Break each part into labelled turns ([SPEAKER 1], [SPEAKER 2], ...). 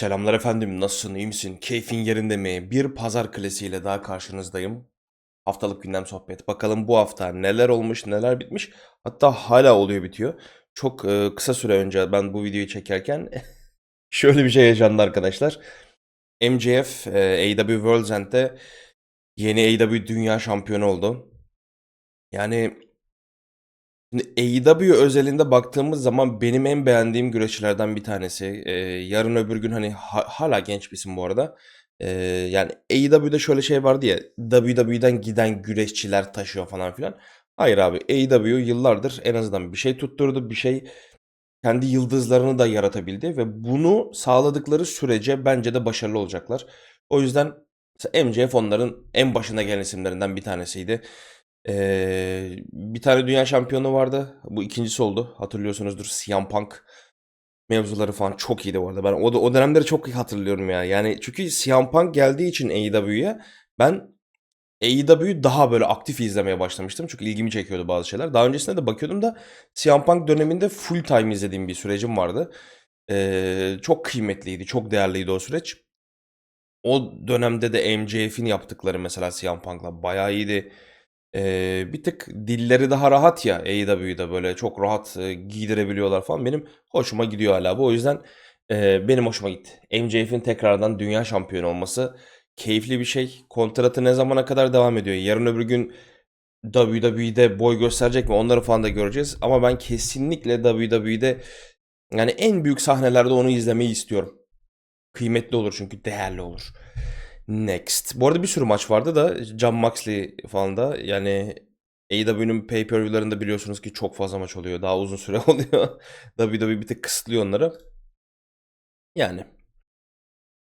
[SPEAKER 1] Selamlar efendim, nasılsın, iyi misin? Keyfin yerinde mi? Bir pazar klasiğiyle daha karşınızdayım. Haftalık gündem sohbet. Bakalım bu hafta neler olmuş, neler bitmiş. Hatta hala oluyor bitiyor. Çok e, kısa süre önce ben bu videoyu çekerken şöyle bir şey yaşandı arkadaşlar. MJF e, AEW World's End'de yeni AEW Dünya Şampiyonu oldu. Yani Şimdi AEW özelinde baktığımız zaman benim en beğendiğim güreşçilerden bir tanesi. Ee, yarın öbür gün hani ha- hala genç bir isim bu arada. Ee, yani AEW'de şöyle şey vardı ya WWE'den giden güreşçiler taşıyor falan filan. Hayır abi AEW yıllardır en azından bir şey tutturdu. Bir şey kendi yıldızlarını da yaratabildi ve bunu sağladıkları sürece bence de başarılı olacaklar. O yüzden MJF onların en başına gelen isimlerinden bir tanesiydi. Ee, bir tane dünya şampiyonu vardı. Bu ikincisi oldu. Hatırlıyorsunuzdur. CM Punk mevzuları falan çok iyiydi bu arada. Ben o, o dönemleri çok iyi hatırlıyorum ya. Yani çünkü CM Punk geldiği için AEW'ye ben AEW'yu daha böyle aktif izlemeye başlamıştım. Çünkü ilgimi çekiyordu bazı şeyler. Daha öncesinde de bakıyordum da CM Punk döneminde full time izlediğim bir sürecim vardı. Ee, çok kıymetliydi, çok değerliydi o süreç. O dönemde de MJF'in yaptıkları mesela CM Punk'la bayağı iyiydi. Ee, bir tık dilleri daha rahat ya AEW'de böyle çok rahat e, giydirebiliyorlar falan. Benim hoşuma gidiyor hala bu. O yüzden e, benim hoşuma gitti. MJF'in tekrardan dünya şampiyonu olması keyifli bir şey. Kontratı ne zamana kadar devam ediyor? Yarın öbür gün WWE'de boy gösterecek mi? Onları falan da göreceğiz. Ama ben kesinlikle WWE'de yani en büyük sahnelerde onu izlemeyi istiyorum. Kıymetli olur çünkü değerli olur. Next. Bu arada bir sürü maç vardı da John Moxley falan da yani AEW'nun pay-per-view'larında biliyorsunuz ki çok fazla maç oluyor. Daha uzun süre oluyor. WWE bir tık kısıtlıyor onları. Yani.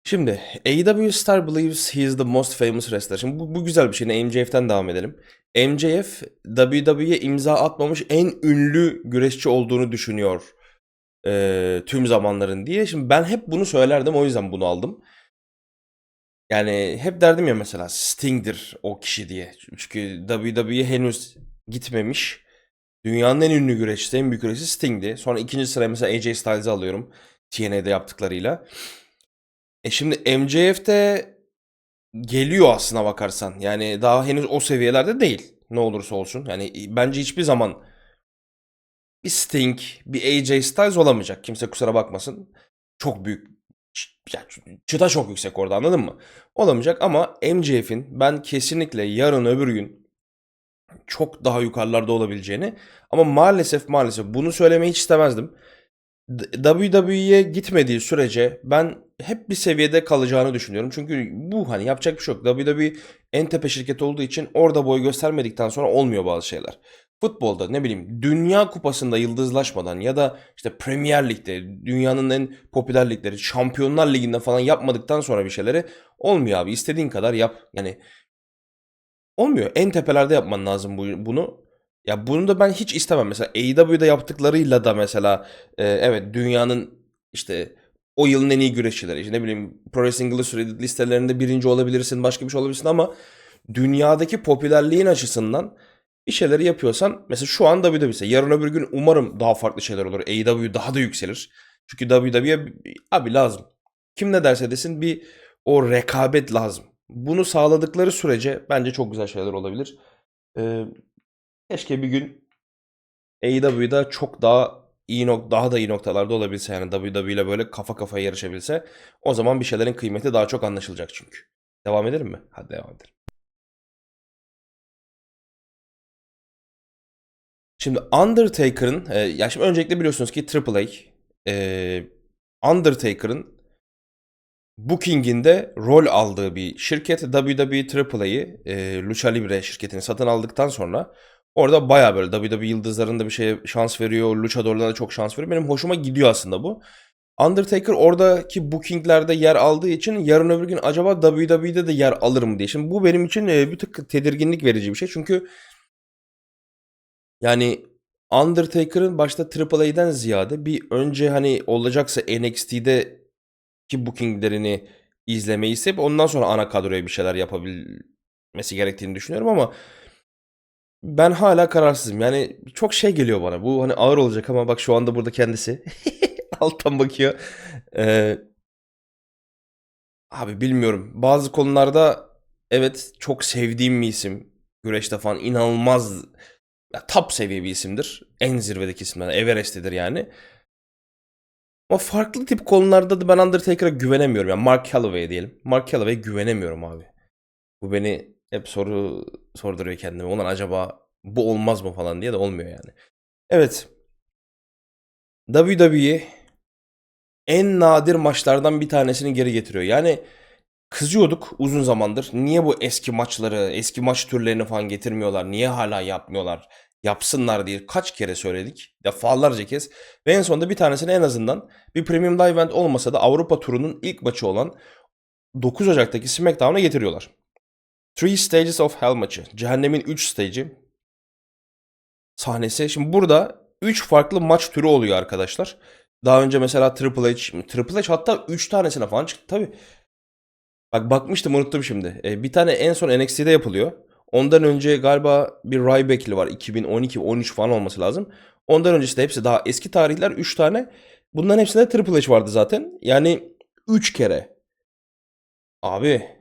[SPEAKER 1] Şimdi AEW Star believes he is the most famous wrestler. Şimdi bu, bu güzel bir şey. Yine MJF'ten devam edelim. MJF WWE'ye imza atmamış en ünlü güreşçi olduğunu düşünüyor. eee, tüm zamanların diye. Şimdi ben hep bunu söylerdim o yüzden bunu aldım. Yani hep derdim ya mesela Sting'dir o kişi diye. Çünkü WWE henüz gitmemiş. Dünyanın en ünlü güreşçisi, en büyük güreşçisi Sting'di. Sonra ikinci sıraya mesela AJ Styles'ı alıyorum. TNA'de yaptıklarıyla. E şimdi MJF de geliyor aslına bakarsan. Yani daha henüz o seviyelerde değil. Ne olursa olsun. Yani bence hiçbir zaman bir Sting, bir AJ Styles olamayacak. Kimse kusura bakmasın. Çok büyük çıta çok yüksek orada anladın mı? Olamayacak ama MJF'in ben kesinlikle yarın öbür gün çok daha yukarılarda olabileceğini ama maalesef maalesef bunu söylemeyi hiç istemezdim. WWE'ye gitmediği sürece ben hep bir seviyede kalacağını düşünüyorum. Çünkü bu hani yapacak bir şey yok. WWE en tepe şirket olduğu için orada boy göstermedikten sonra olmuyor bazı şeyler. Futbolda ne bileyim Dünya Kupası'nda yıldızlaşmadan ya da işte Premier Lig'de dünyanın en popüler ligleri Şampiyonlar Ligi'nde falan yapmadıktan sonra bir şeyleri olmuyor abi. İstediğin kadar yap. Yani olmuyor. En tepelerde yapman lazım bu, bunu. Ya bunu da ben hiç istemem. Mesela AEW'de yaptıklarıyla da mesela e, evet dünyanın işte o yılın en iyi güreşçileri. İşte ne bileyim Pro Wrestling Illustrated listelerinde birinci olabilirsin, başka bir şey olabilirsin ama dünyadaki popülerliğin açısından bir şeyleri yapıyorsan mesela şu an WWE'se yarın öbür gün umarım daha farklı şeyler olur. AEW daha da yükselir. Çünkü WWE'ye abi lazım. Kim ne derse desin bir o rekabet lazım. Bunu sağladıkları sürece bence çok güzel şeyler olabilir. Ee, keşke bir gün AEW'da çok daha iyi nok daha da iyi noktalarda olabilse yani WWE ile böyle kafa kafaya yarışabilse o zaman bir şeylerin kıymeti daha çok anlaşılacak çünkü. Devam edelim mi? Hadi devam edelim. Şimdi Undertaker'ın e, ya şimdi öncelikle biliyorsunuz ki AAA e, Undertaker'ın Booking'inde rol aldığı bir şirket WWE AAA'yı e, Lucha Libre şirketini satın aldıktan sonra orada baya böyle WWE yıldızlarında bir şeye şans veriyor. Luchador'lara çok şans veriyor. Benim hoşuma gidiyor aslında bu. Undertaker oradaki bookinglerde yer aldığı için yarın öbür gün acaba WWE'de de yer alır mı diye. Şimdi bu benim için e, bir tık tedirginlik verici bir şey. Çünkü yani Undertaker'ın başta AAA'den ziyade bir önce hani olacaksa NXT'deki bookinglerini izlemeyi isteyip ondan sonra ana kadroya bir şeyler yapabilmesi gerektiğini düşünüyorum ama ben hala kararsızım. Yani çok şey geliyor bana. Bu hani ağır olacak ama bak şu anda burada kendisi alttan bakıyor. Ee, Abi bilmiyorum. Bazı konularda evet çok sevdiğim bir isim. Güreşte falan inanılmaz ya, top seviye bir isimdir. En zirvedeki isimler. Everest'tedir yani. Ama farklı tip konularda da ben Undertaker'a güvenemiyorum. Yani Mark Calloway diyelim. Mark Calloway'e güvenemiyorum abi. Bu beni hep soru sorduruyor kendime. Ulan acaba bu olmaz mı falan diye de olmuyor yani. Evet. WWE en nadir maçlardan bir tanesini geri getiriyor. Yani kızıyorduk uzun zamandır. Niye bu eski maçları, eski maç türlerini falan getirmiyorlar? Niye hala yapmıyorlar? Yapsınlar diye kaç kere söyledik. Defalarca kez. Ve en sonunda bir tanesini en azından bir Premium Live Event olmasa da Avrupa turunun ilk maçı olan 9 Ocak'taki SmackDown'a getiriyorlar. Three Stages of Hell maçı. Cehennemin 3 stage'i. Sahnesi. Şimdi burada 3 farklı maç türü oluyor arkadaşlar. Daha önce mesela Triple H, Triple H hatta 3 tanesine falan çıktı tabii. Bak bakmıştım unuttum şimdi. Ee, bir tane en son NXT'de yapılıyor. Ondan önce galiba bir Ryback'li var. 2012-13 falan olması lazım. Ondan öncesi de hepsi daha eski tarihler 3 tane. Bunların hepsinde Triple H vardı zaten. Yani 3 kere. Abi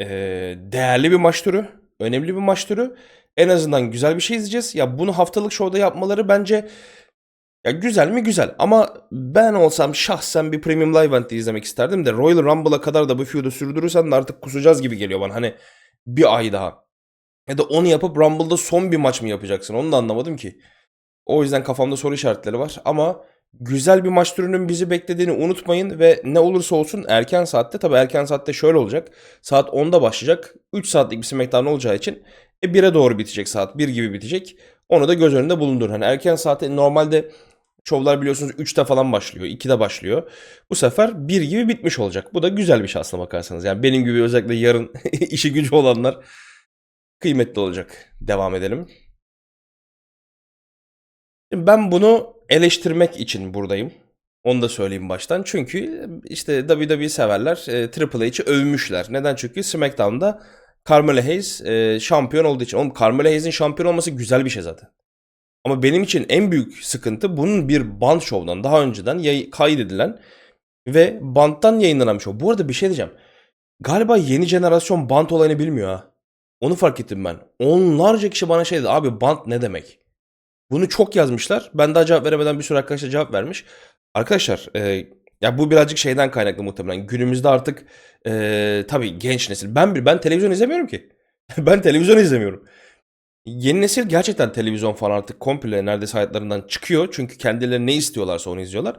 [SPEAKER 1] ee, değerli bir maç türü. Önemli bir maç türü. En azından güzel bir şey izleyeceğiz. Ya bunu haftalık şovda yapmaları bence ya güzel mi güzel ama ben olsam şahsen bir Premium Live Event'te izlemek isterdim de Royal Rumble'a kadar da bu feud'u sürdürürsen de artık kusacağız gibi geliyor bana. Hani bir ay daha. Ya da onu yapıp Rumble'da son bir maç mı yapacaksın onu da anlamadım ki. O yüzden kafamda soru işaretleri var ama güzel bir maç türünün bizi beklediğini unutmayın ve ne olursa olsun erken saatte tabii erken saatte şöyle olacak. Saat 10'da başlayacak. 3 saatlik bir SmackDown olacağı için e 1'e doğru bitecek saat 1 gibi bitecek. Onu da göz önünde bulundur. Hani erken saatte normalde şovlar biliyorsunuz 3'te falan başlıyor. 2'de başlıyor. Bu sefer 1 gibi bitmiş olacak. Bu da güzel bir şey aslına bakarsanız. Yani benim gibi özellikle yarın işi gücü olanlar kıymetli olacak. Devam edelim. Ben bunu eleştirmek için buradayım. Onu da söyleyeyim baştan. Çünkü işte WWE severler e, Triple H'i övmüşler. Neden? Çünkü SmackDown'da Carmelo Hayes e, şampiyon olduğu için. Oğlum Carmelo Hayes'in şampiyon olması güzel bir şey zaten. Ama benim için en büyük sıkıntı bunun bir band şovdan daha önceden yay- kaydedilen ve banttan yayınlanan bir şov. Bu arada bir şey diyeceğim. Galiba yeni jenerasyon bant olayını bilmiyor ha. Onu fark ettim ben. Onlarca kişi bana şey dedi. Abi bant ne demek? Bunu çok yazmışlar. Ben daha cevap veremeden bir sürü arkadaşlar cevap vermiş. Arkadaşlar e, ya bu birazcık şeyden kaynaklı muhtemelen. Günümüzde artık e, tabii genç nesil. Ben ben televizyon izlemiyorum ki. ben televizyon izlemiyorum. Yeni nesil gerçekten televizyon falan artık komple neredeyse hayatlarından çıkıyor. Çünkü kendileri ne istiyorlarsa onu izliyorlar.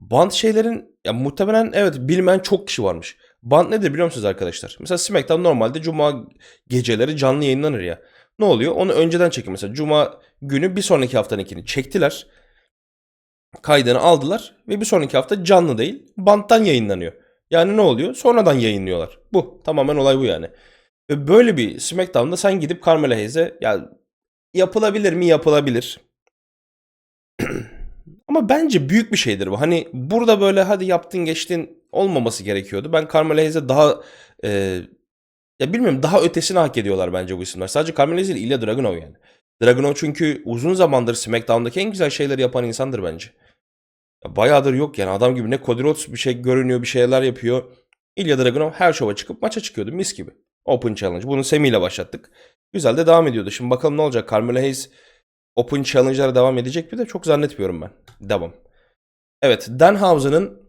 [SPEAKER 1] Band şeylerin ya muhtemelen evet bilmeyen çok kişi varmış. Band nedir biliyor musunuz arkadaşlar? Mesela SmackDown normalde cuma geceleri canlı yayınlanır ya. Ne oluyor? Onu önceden çekin mesela. Cuma günü bir sonraki haftanınkini çektiler. Kaydını aldılar ve bir sonraki hafta canlı değil banttan yayınlanıyor. Yani ne oluyor? Sonradan yayınlıyorlar. Bu. Tamamen olay bu yani. Ve böyle bir SmackDown'da sen gidip Carmelo Hayes'e ya yapılabilir mi? Yapılabilir. Ama bence büyük bir şeydir bu. Hani burada böyle hadi yaptın geçtin olmaması gerekiyordu. Ben Carmelo Hayes'e daha e, ya bilmiyorum daha ötesini hak ediyorlar bence bu isimler. Sadece Carmelo Hayes değil İlya Dragunov yani. Dragunov çünkü uzun zamandır SmackDown'daki en güzel şeyleri yapan insandır bence. Ya bayağıdır yok yani adam gibi ne Cody Rhodes bir şey görünüyor bir şeyler yapıyor. İlya Dragunov her şova çıkıp maça çıkıyordu mis gibi. Open Challenge. Bunu Semi ile başlattık. Güzel de devam ediyordu. Şimdi bakalım ne olacak. Carmelo Hayes Open Challenge'lara devam edecek mi de çok zannetmiyorum ben. Devam. Evet Danhausen'ın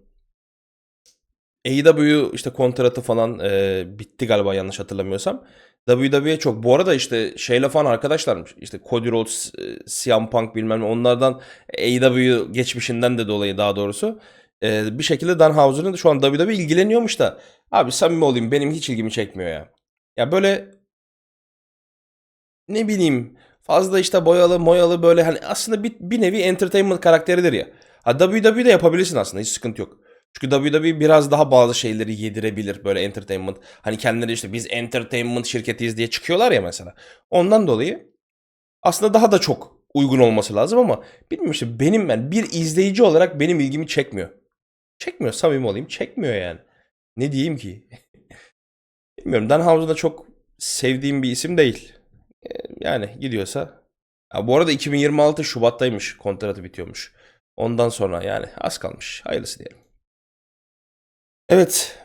[SPEAKER 1] AEW işte kontratı falan e, bitti galiba yanlış hatırlamıyorsam. WWE'ye çok. Bu arada işte şeyle falan arkadaşlarmış. İşte Cody Rhodes, e, CM Punk bilmem ne onlardan AEW geçmişinden de dolayı daha doğrusu. E, bir şekilde Danhausen'ın şu an WWE ilgileniyormuş da. Abi samimi olayım benim hiç ilgimi çekmiyor ya. Ya böyle ne bileyim fazla işte boyalı moyalı böyle hani aslında bir, bir nevi entertainment karakteridir ya. Ha WWE'de yapabilirsin aslında hiç sıkıntı yok. Çünkü WWE biraz daha bazı şeyleri yedirebilir böyle entertainment. Hani kendileri işte biz entertainment şirketiyiz diye çıkıyorlar ya mesela. Ondan dolayı aslında daha da çok uygun olması lazım ama bilmiyorum işte benim ben bir izleyici olarak benim ilgimi çekmiyor. Çekmiyor samimi olayım çekmiyor yani. Ne diyeyim ki? Bilmiyorum Danhausen da çok sevdiğim bir isim değil. Ee, Yani gidiyorsa. Ha, bu arada 2026 Şubat'taymış kontratı bitiyormuş. Ondan sonra yani az kalmış. Hayırlısı diyelim. Evet.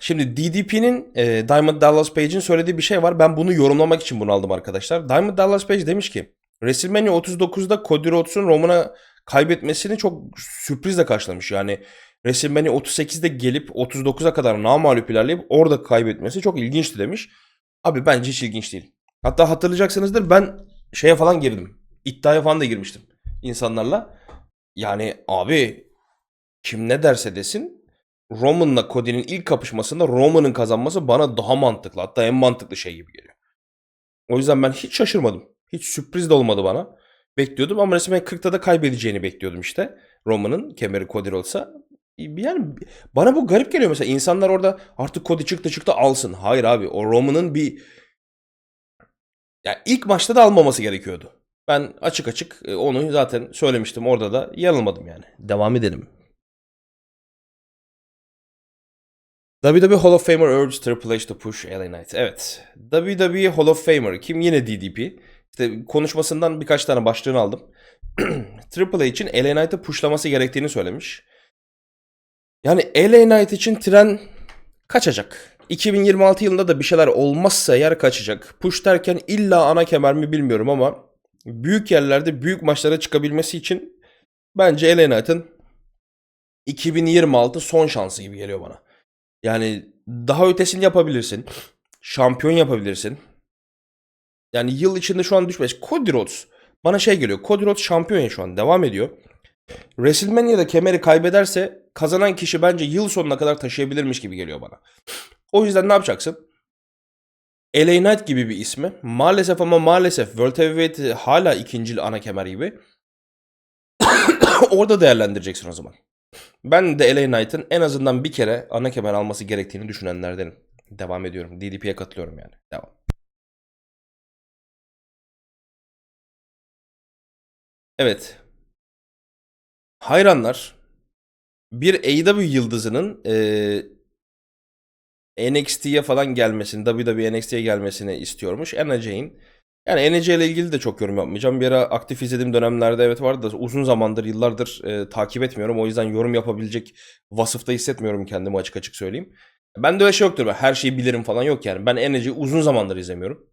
[SPEAKER 1] Şimdi DDP'nin e, Diamond Dallas Page'in söylediği bir şey var. Ben bunu yorumlamak için bunu aldım arkadaşlar. Diamond Dallas Page demiş ki WrestleMania 39'da Cody Rhodes'un Roman'a kaybetmesini çok sürprizle karşılamış. Yani WrestleMania 38'de gelip 39'a kadar namalup ilerleyip orada kaybetmesi çok ilginçti demiş. Abi bence hiç ilginç değil. Hatta hatırlayacaksınızdır ben şeye falan girdim. İddiaya falan da girmiştim insanlarla. Yani abi kim ne derse desin Roman'la Cody'nin ilk kapışmasında Roman'ın kazanması bana daha mantıklı. Hatta en mantıklı şey gibi geliyor. O yüzden ben hiç şaşırmadım. Hiç sürpriz de olmadı bana. Bekliyordum ama resmen 40'ta da kaybedeceğini bekliyordum işte. Roman'ın kemeri Cody olsa. Yani bana bu garip geliyor mesela. İnsanlar orada artık Cody çıktı çıktı alsın. Hayır abi o Roman'ın bir ya ilk maçta da almaması gerekiyordu. Ben açık açık e, onu zaten söylemiştim orada da yanılmadım yani. Devam edelim. WWE Hall of Famer urged Triple H to push LA Knight. Evet. WWE Hall of Famer kim? Yine DDP. İşte konuşmasından birkaç tane başlığını aldım. Triple H'in LA Knight'ı pushlaması gerektiğini söylemiş. Yani LA Knight için tren kaçacak. 2026 yılında da bir şeyler olmazsa eğer kaçacak. Push derken illa ana kemer mi bilmiyorum ama büyük yerlerde büyük maçlara çıkabilmesi için bence LA Knight'ın 2026 son şansı gibi geliyor bana. Yani daha ötesini yapabilirsin. Şampiyon yapabilirsin. Yani yıl içinde şu an düşmez. Cody Rhodes. Bana şey geliyor. Cody Rhodes şampiyon şu an. Devam ediyor. WrestleMania'da kemeri kaybederse kazanan kişi bence yıl sonuna kadar taşıyabilirmiş gibi geliyor bana. O yüzden ne yapacaksın? LA Knight gibi bir ismi. Maalesef ama maalesef World Heavyweight hala ikinci ana kemer gibi. Orada değerlendireceksin o zaman. Ben de LA Knight'ın en azından bir kere ana kemer alması gerektiğini düşünenlerdenim. Devam ediyorum. DDP'ye katılıyorum yani. Devam. Evet. Hayranlar bir AEW yıldızının e, NXT'ye falan gelmesini, WWE NXT'ye gelmesini istiyormuş. Anna Jane. Yani NC ile ilgili de çok yorum yapmayacağım. Bir ara aktif izlediğim dönemlerde evet vardı da uzun zamandır, yıllardır e, takip etmiyorum. O yüzden yorum yapabilecek vasıfta hissetmiyorum kendimi açık açık söyleyeyim. Ben de öyle şey yoktur. Ben her şeyi bilirim falan yok yani. Ben NC'yi uzun zamandır izlemiyorum.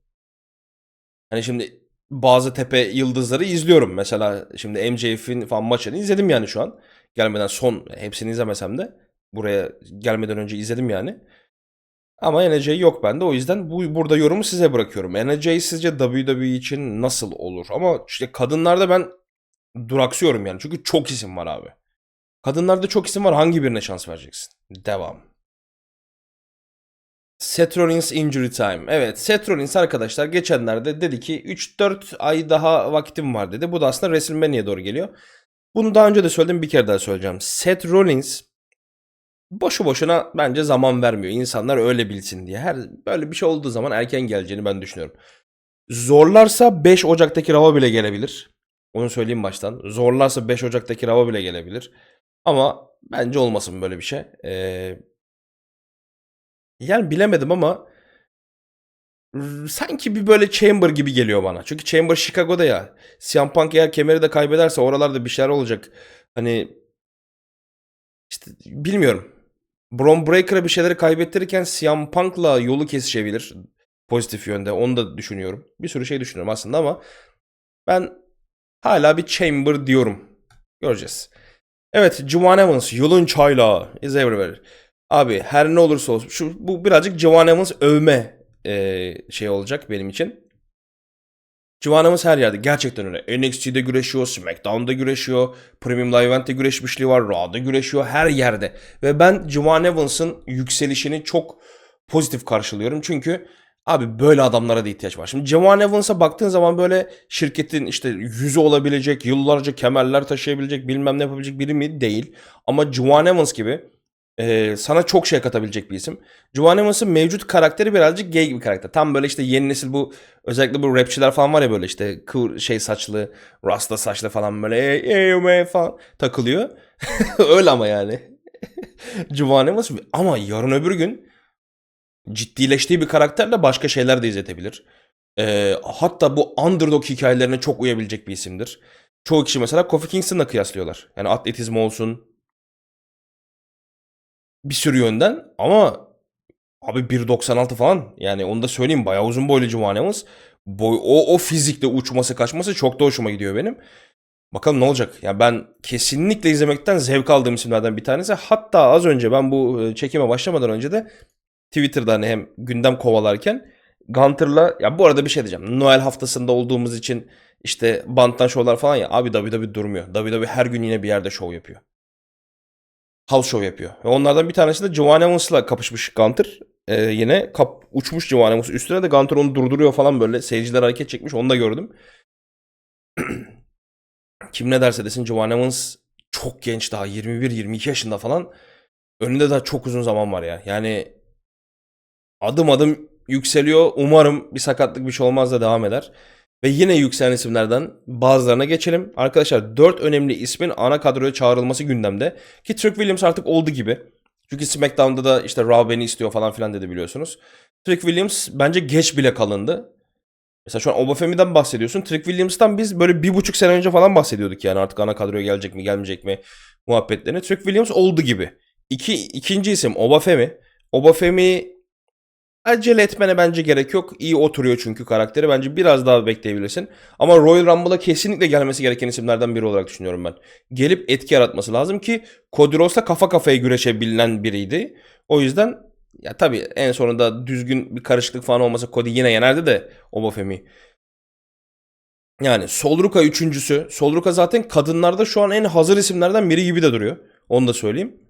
[SPEAKER 1] Hani şimdi bazı tepe yıldızları izliyorum. Mesela şimdi MJF'in falan maçını izledim yani şu an. Gelmeden son hepsini izlemesem de buraya gelmeden önce izledim yani. Ama NJ yok bende. O yüzden bu burada yorumu size bırakıyorum. NJ sizce WWE için nasıl olur? Ama işte kadınlarda ben duraksıyorum yani. Çünkü çok isim var abi. Kadınlarda çok isim var. Hangi birine şans vereceksin? Devam. Seth Rollins Injury Time. Evet Seth Rollins arkadaşlar geçenlerde dedi ki 3-4 ay daha vaktim var dedi. Bu da aslında WrestleMania'ya doğru geliyor. Bunu daha önce de söyledim bir kere daha söyleyeceğim. Seth Rollins boşu boşuna bence zaman vermiyor. İnsanlar öyle bilsin diye. Her böyle bir şey olduğu zaman erken geleceğini ben düşünüyorum. Zorlarsa 5 Ocak'taki Rava bile gelebilir. Onu söyleyeyim baştan. Zorlarsa 5 Ocak'taki Rava bile gelebilir. Ama bence olmasın böyle bir şey. Ee, yani bilemedim ama sanki bir böyle Chamber gibi geliyor bana. Çünkü Chamber Chicago'da ya. CM Punk eğer kemeri de kaybederse oralarda bir şeyler olacak. Hani işte bilmiyorum. Braun Breaker'a bir şeyleri kaybettirirken CM Punk'la yolu kesişebilir. Pozitif yönde. Onu da düşünüyorum. Bir sürü şey düşünüyorum aslında ama ben hala bir Chamber diyorum. Göreceğiz. Evet, Juwan Evans, yolun çaylağı is everywhere. Abi her ne olursa olsun. Şu, bu birazcık Juwan Evans övme e, şey olacak benim için. Evans her yerde. Gerçekten öyle. NXT'de güreşiyor, SmackDown'da güreşiyor, Premium Live Event'te güreşmişliği var, Raw'da güreşiyor, her yerde. Ve ben Juwan Evans'ın yükselişini çok pozitif karşılıyorum. Çünkü abi böyle adamlara da ihtiyaç var. Şimdi Juwan Evans'a baktığın zaman böyle şirketin işte yüzü olabilecek, yıllarca kemerler taşıyabilecek, bilmem ne yapabilecek biri mi? Değil. Ama Juwan Evans gibi ee, sana çok şey katabilecek bir isim. Juwan Evans'ın mevcut karakteri birazcık gay bir karakter. Tam böyle işte yeni nesil bu özellikle bu rapçiler falan var ya böyle işte kıvır şey saçlı, rasta saçlı falan böyle "Hey, hey, hey" falan takılıyor. Öyle ama yani. Juwan Evans ama yarın öbür gün ciddileştiği bir karakterle başka şeyler de izletebilir. Ee, hatta bu underdog hikayelerine çok uyabilecek bir isimdir. Çoğu kişi mesela Kofi Kingston'la kıyaslıyorlar. Yani atletizm olsun, bir sürü yönden ama Abi 1.96 falan. Yani onu da söyleyeyim bayağı uzun boylu Civanemos. Boy, o, o fizikle uçması kaçması çok da hoşuma gidiyor benim. Bakalım ne olacak? Ya ben kesinlikle izlemekten zevk aldığım isimlerden bir tanesi. Hatta az önce ben bu e, çekime başlamadan önce de Twitter'da hani hem gündem kovalarken Gunter'la ya bu arada bir şey diyeceğim. Noel haftasında olduğumuz için işte banttan şovlar falan ya abi WWE durmuyor. WWE her gün yine bir yerde şov yapıyor. House show yapıyor. Ve onlardan bir tanesi de Giovanni Evans'la kapışmış Gunter. Ee, yine kap, uçmuş Giovanni Evans. Üstüne de Gunter onu durduruyor falan böyle. Seyirciler hareket çekmiş. Onu da gördüm. Kim ne derse desin Giovanni Evans çok genç daha 21-22 yaşında falan. Önünde daha çok uzun zaman var ya. Yani adım adım yükseliyor. Umarım bir sakatlık bir şey olmaz da devam eder. Ve yine yükselen isimlerden bazılarına geçelim. Arkadaşlar 4 önemli ismin ana kadroya çağrılması gündemde. Ki Trick Williams artık oldu gibi. Çünkü SmackDown'da da işte Raw beni istiyor falan filan dedi biliyorsunuz. Trick Williams bence geç bile kalındı. Mesela şu an Obafemi'den bahsediyorsun. Trick Williams'tan biz böyle bir buçuk sene önce falan bahsediyorduk yani artık ana kadroya gelecek mi gelmeyecek mi muhabbetlerini. Trick Williams oldu gibi. İki, ikinci isim Obafemi. Obafemi acele etmene bence gerek yok. İyi oturuyor çünkü karakteri. Bence biraz daha bekleyebilirsin. Ama Royal Rumble'a kesinlikle gelmesi gereken isimlerden biri olarak düşünüyorum ben. Gelip etki yaratması lazım ki Cody Rhodes'la kafa kafaya güreşebilen biriydi. O yüzden ya tabii en sonunda düzgün bir karışıklık falan olmasa Cody yine yenerdi de Obafemi. Yani Solruka üçüncüsü. Solruka zaten kadınlarda şu an en hazır isimlerden biri gibi de duruyor. Onu da söyleyeyim.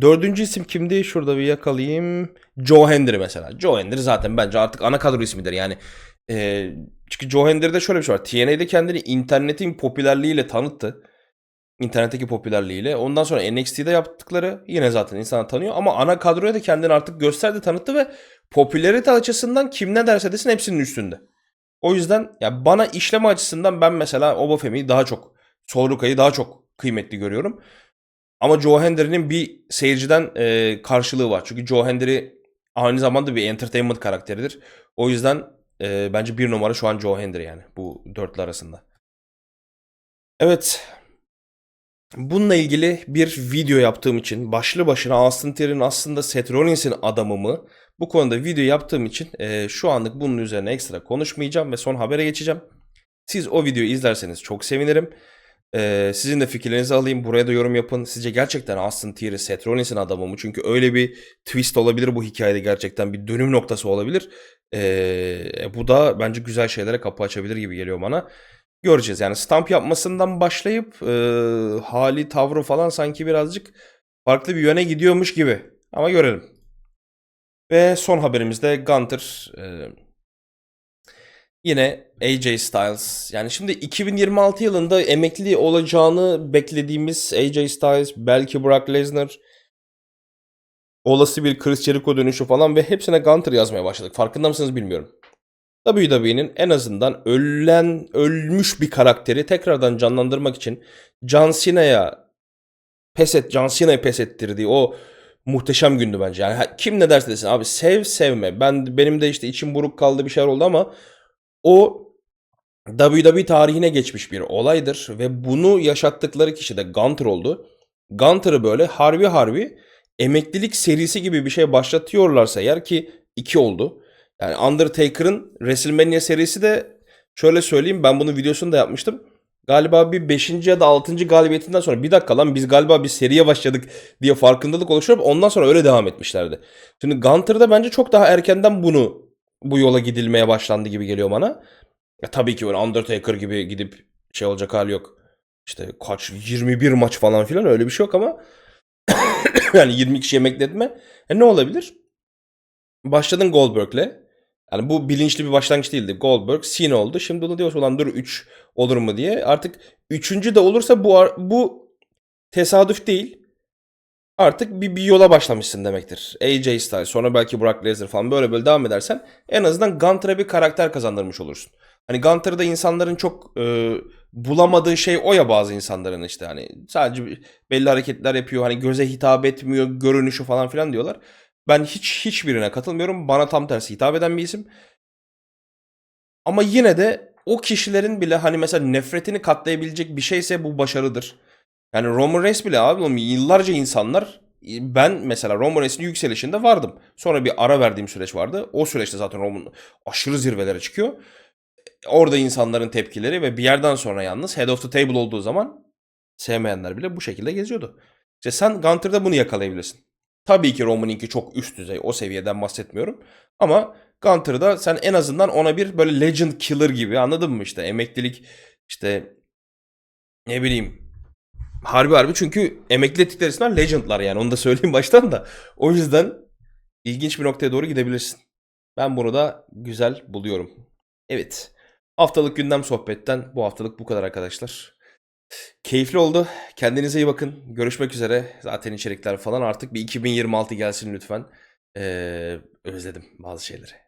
[SPEAKER 1] Dördüncü isim kimdi? Şurada bir yakalayayım. Joe Hendry mesela. Joe Hendry zaten bence artık ana kadro ismidir. Yani e, çünkü Joe Hendry'de şöyle bir şey var. TNA'de kendini internetin popülerliğiyle tanıttı. İnternetteki popülerliğiyle. Ondan sonra NXT'de yaptıkları yine zaten insan tanıyor. Ama ana kadroya da kendini artık gösterdi, tanıttı ve popülerite açısından kim ne derse desin hepsinin üstünde. O yüzden ya bana işleme açısından ben mesela Obafemi'yi daha çok, Solruka'yı daha çok kıymetli görüyorum. Ama Joe Hendry'nin bir seyirciden e, karşılığı var. Çünkü Joe Hendry aynı zamanda bir entertainment karakteridir. O yüzden e, bence bir numara şu an Joe Hendry yani bu dörtlü arasında. Evet. Bununla ilgili bir video yaptığım için başlı başına Austin Theory'nin aslında Seth Rollins'in adamı mı? Bu konuda video yaptığım için e, şu anlık bunun üzerine ekstra konuşmayacağım ve son habere geçeceğim. Siz o videoyu izlerseniz çok sevinirim. Ee, sizin de fikirlerinizi alayım. Buraya da yorum yapın. Sizce gerçekten Austin Theory Seth Rollins'in adamı mı? Çünkü öyle bir twist olabilir bu hikayede gerçekten. Bir dönüm noktası olabilir. Ee, bu da bence güzel şeylere kapı açabilir gibi geliyor bana. Göreceğiz. Yani stamp yapmasından başlayıp e, hali, tavrı falan sanki birazcık farklı bir yöne gidiyormuş gibi. Ama görelim. Ve son haberimizde Gunter e, Yine AJ Styles. Yani şimdi 2026 yılında emekli olacağını beklediğimiz AJ Styles, belki Brock Lesnar, olası bir Chris Jericho dönüşü falan ve hepsine Gunter yazmaya başladık. Farkında mısınız bilmiyorum. WWE'nin en azından ölen, ölmüş bir karakteri tekrardan canlandırmak için John Cena'ya pes et, John Cena'yı pes ettirdiği o muhteşem gündü bence. Yani kim ne derse desin abi sev sevme. Ben benim de işte içim buruk kaldı bir şeyler oldu ama o WWE tarihine geçmiş bir olaydır ve bunu yaşattıkları kişi de Gunter oldu. Gunter'ı böyle harbi harbi emeklilik serisi gibi bir şey başlatıyorlarsa eğer ki iki oldu. Yani Undertaker'ın WrestleMania serisi de şöyle söyleyeyim ben bunun videosunu da yapmıştım. Galiba bir 5. ya da 6. galibiyetinden sonra bir dakika lan biz galiba bir seriye başladık diye farkındalık oluşturup ondan sonra öyle devam etmişlerdi. Şimdi Gunter'da bence çok daha erkenden bunu bu yola gidilmeye başlandı gibi geliyor bana. Ya tabii ki öyle Undertaker gibi gidip şey olacak hali yok. İşte kaç 21 maç falan filan öyle bir şey yok ama yani 20 kişi emekletme. E ne olabilir? Başladın Goldberg'le. Yani bu bilinçli bir başlangıç değildi. Goldberg, Cena oldu. Şimdi de diyorsun ulan dur 3 olur mu diye. Artık üçüncü de olursa bu bu tesadüf değil artık bir, bir yola başlamışsın demektir. AJ Styles sonra belki Brock Lesnar falan böyle böyle devam edersen en azından Gunter'a bir karakter kazandırmış olursun. Hani Gunter'da insanların çok e, bulamadığı şey o ya bazı insanların işte hani sadece belli hareketler yapıyor hani göze hitap etmiyor görünüşü falan filan diyorlar. Ben hiç hiçbirine katılmıyorum. Bana tam tersi hitap eden bir isim. Ama yine de o kişilerin bile hani mesela nefretini katlayabilecek bir şeyse bu başarıdır. Yani Roman Reigns bile abi oğlum yıllarca insanlar ben mesela Roman Reigns'in yükselişinde vardım. Sonra bir ara verdiğim süreç vardı. O süreçte zaten Roman aşırı zirvelere çıkıyor. Orada insanların tepkileri ve bir yerden sonra yalnız head of the table olduğu zaman sevmeyenler bile bu şekilde geziyordu. İşte sen Gunter'da bunu yakalayabilirsin. Tabii ki Roman'inki çok üst düzey. O seviyeden bahsetmiyorum. Ama Gunter'da sen en azından ona bir böyle legend killer gibi anladın mı işte emeklilik işte ne bileyim harbi harbi çünkü emekli ettikleri isimler legendlar yani onu da söyleyeyim baştan da. O yüzden ilginç bir noktaya doğru gidebilirsin. Ben bunu da güzel buluyorum. Evet. Haftalık gündem sohbetten bu haftalık bu kadar arkadaşlar. Keyifli oldu. Kendinize iyi bakın. Görüşmek üzere. Zaten içerikler falan artık bir 2026 gelsin lütfen. Ee, özledim bazı şeyleri.